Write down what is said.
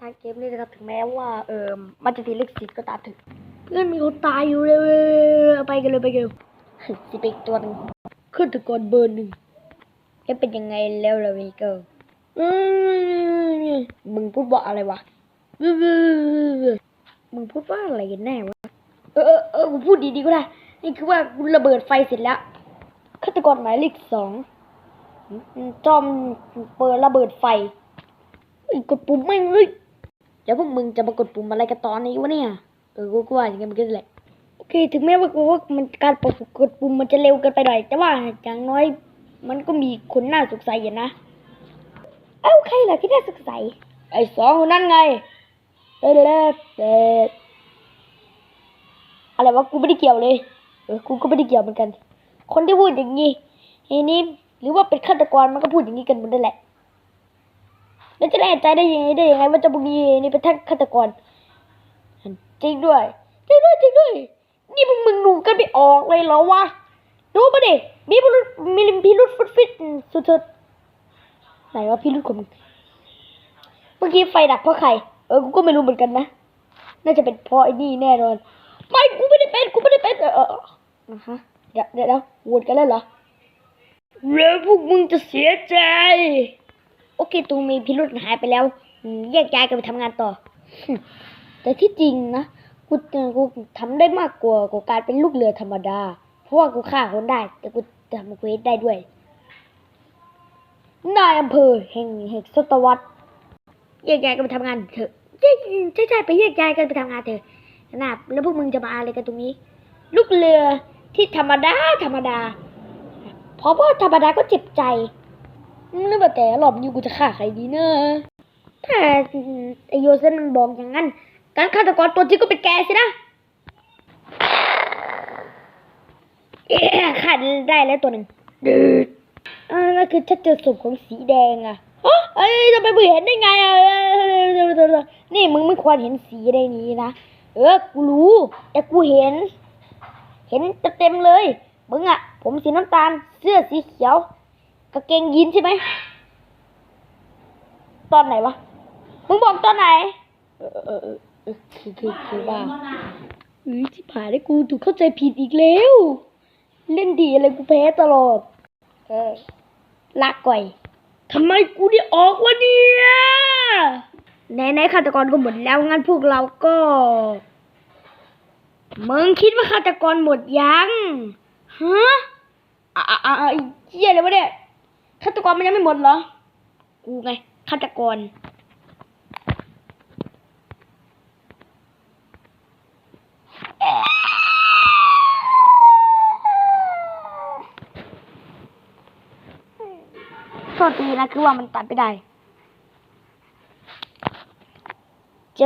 ทางเกมนี้นะครับ ถึงแม้ว่า เออมันจะตีเล็กสิก็ตามถึงเพื่อนมีคนตายอยู่เลยไปกันเลยไปกันสิบอีกตัวหนึ่งขึ้นถึงก่อนเบอร์หนึ่งจะเป็นยังไงแล้วล่ะเวเกอร์อืมมึงพูดว่าอะไรวะมึงพูดว่าอะไรกันแน่วะ เออเออเออกูพูดดีๆก็ได้ นี่คือว่ากูระเบิดไฟเสร็จแล้วฆาตกรหมายเลขสองจอมเปิดระเบิดไฟอ้กดปุ่มไม่งเลย ดี๋ยวพวกมึงจะมากดปุ่มอะไรกันตอนนี้วะเนี่ยเออกูก็ว่าอย่างเงี้ยมันก็แหละโอเค ถึงแม้ว่ากูว่ามันการปกดปุ่มมันจะเร็วเกินไปหน่อยแต่ว่าอย่างน้อย มันก็มีคนน่าสงสัยอยู่นะเอ้าใครล่ะที่น่าสงสัยไอ้สองคนนั่นไงเออเออเอออะไรวะกูไม่ได้เกี่ยวเลยเออกูก็ไม่ได้เกี่ยวเหมือนกัน คนที่พูดอย่างนี้ไอ้นี่หรือว่าเป็นฆาตกรมันก็พูดอย่างนี้กันหมดนั่นแหละ แล้วจะแน่ใจได้ยังไงได้ยังไงว่าเจะบุรีนี่เป็นท่านฆาตกรจริงด้วยจริงด้วยจริงด้วย นี่มึงมึงดูกันไม่ออกเลยเหรอวะดูมาดิมีพิรุษมีพิรุษฟุดฟิตสุดๆไหนว่าพิรุษของมึงเมื่อกี้ไฟดับเพราะใคร เออกูก็ไม่รู้เหมือนกันนะน่าจะเป็นเพราะไอ้นี่แน่นอนไม่กูไม่ได้เป็นกูไม่ได้เป็นเออเอออะฮะเดี๋ยวเดี๋ยวเดี๋ยวโหวตกันแล้วเหรอแล้วพวกมึงจะเสียใจ โอเคตูมีพิรุษหายไปแล้วแยกย้ายกันไปทำงานต่อ แต่ที่จริงนะกูกูทำได้มากกว่ากว่าการเป็นลูกเรือธรรมดา เพราะว่ากูฆ่าคนได้ แต่กูทำเควสได้ด้วยนายอำเภอแห่งแห่งสตวรรษแยกย้ายกันไปทำงานเถอะใช่ใช่ใช่ไปแยกย้ายกันไปทำงานเถอะนะแล้วพวกมึงจะมาอะไรกันตรงนี้ ลูกเรือที่ธรรมดาธรรมดาเพราะว่าธรรมดาก็เจ็บใจ นึกว่าแต่รอบนี้กูจะฆ่าใครดีเนอะถ้าไอโยเซนมันบอกอย่างนั้น การฆาตกรตัวจริงก็เป็นแกสินะเอ๊ะฆ่าได้แล้วตัวหนึ่งดืดอ่านั่นคือถ้าเจอศพของสีแดงอะฮะเอ้ยทำไมมึงเห็นได้ไงอะนี่มึงไม่ควรเห็นสีแดงนี้นะ เออ กูรู้ แต่กูเห็น เห็นเต็มเลย มึงอะผมสีน้ำตาล เสื้อสีเขียว กางเกงยีนใช่ไหม ตอนไหนวะ มึงบอกตอนไหน เออเออเออออคือคือคือว่าเฮ้ยที่ผ่านได้กูถูกเข้าใจผิดอีกแล้ว เล่นดีอะไรกูแพ้ตลอด เออลากก่อยทำไมกูได้ออกวะเนี่ยในในฆาตกรก็หมดแล้วงั้นพวกเราก็ มึงคิดว่าฆาตกรหมดยังฮะอ่าอ่าอ่าอ้เหี้ยเลยวะเนี่ย ฆาตกรมันยังไม่หมดเหรอ กูไงฆาตกร โทษทีนะ คือว่ามันตัดไม่ได้โจ